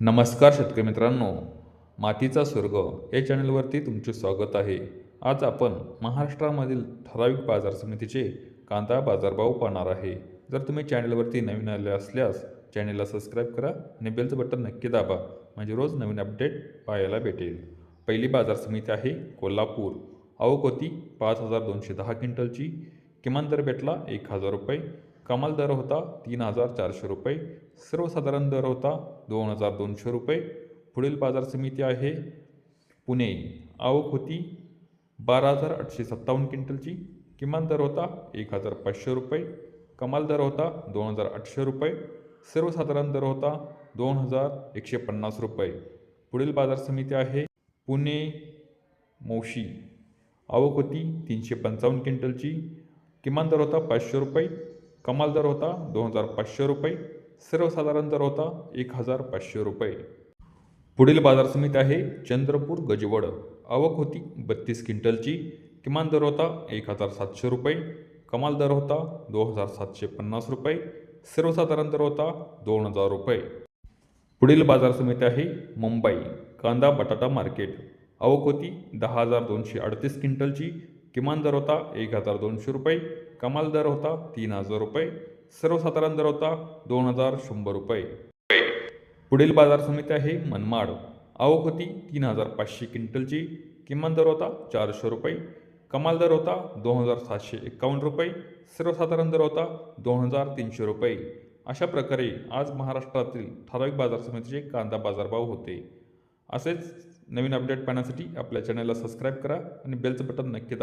नमस्कार शेतकरी मित्रांनो मातीचा स्वर्ग या चॅनलवरती तुमचे स्वागत आहे. आज आपण महाराष्ट्रामधील ठराविक बाजार समितीचे कांदा बाजारभाव पाहणार आहे. जर तुम्ही चॅनलवरती नवीन आले असल्यास चॅनलला सबस्क्राईब करा आणि बेलचं बटन नक्की दाबा म्हणजे रोज नवीन अपडेट पाहायला भेटेल. पहिली बाजार समिती आहे कोल्हापूर. आवक होती पाच हजार दोनशे दहा क्विंटलची. किमान दर भेटला एक हजार रुपये. कमाल दर होता तीन हजार चारशे रुपये. सर्वसाधारण दर होता दोन हजार दोनशे रुपये. पुढील बाजार समिती आहे पुणे. आवक होती बारा हजार आठशे सत्तावन्न क्विंटलची. किमान दर होता एक हजार पाचशे रुपये. कमाल दर होता दोन हजार आठशे रुपये. सर्वसाधारण दर होता दोन हजार एकशे पन्नास रुपये. पुढील बाजार समिती आहे पुणे मोशी. आवक होती तीनशे पंचावन्न क्विंटलची. किमान दर होता पाचशे रुपये. कमाल दर होता दोन हजार पाचशे रुपये सर्वसाधारण दर होता एक हजार पाचशे रुपये. पुढील बाजार समिती आहे चंद्रपूर गजवड. आवक होती बत्तीस क्विंटलची किमान दर होता एक हजार सातशे रुपये कमाल दर होता दोन हजार सातशे पन्नास रुपये सर्वसाधारण दर होता दोन हजार रुपये. पुढील बाजार समिती आहे मुंबई कांदा बटाटा मार्केट. आवक होती दहा हजार दोनशे अडतीस क्विंटलची किमान दर होता एक हजार दोनशे रुपये कमाल दर होता तीन हजार रुपये सर्वसाधारण दर होता दोन हजार शंभर रुपये. पुढील बाजार समिती आहे मनमाड. आवक होती तीन हजार पाचशे क्विंटलची किमान दर होता चारशे रुपये कमाल दर होता दोन हजार सातशे एकावन्न रुपये सर्वसाधारण दर होता दोन हजार तीनशे रुपये. अशा प्रकारे आज महाराष्ट्रातील ठराविक बाजार समितीचे कांदा बाजारभाव होते. असेच नवीन अपडेट पाहण्यासाठी आपल्या चॅनलला सबस्क्राईब करा आणि बेलचं बटन नक्की दाबा.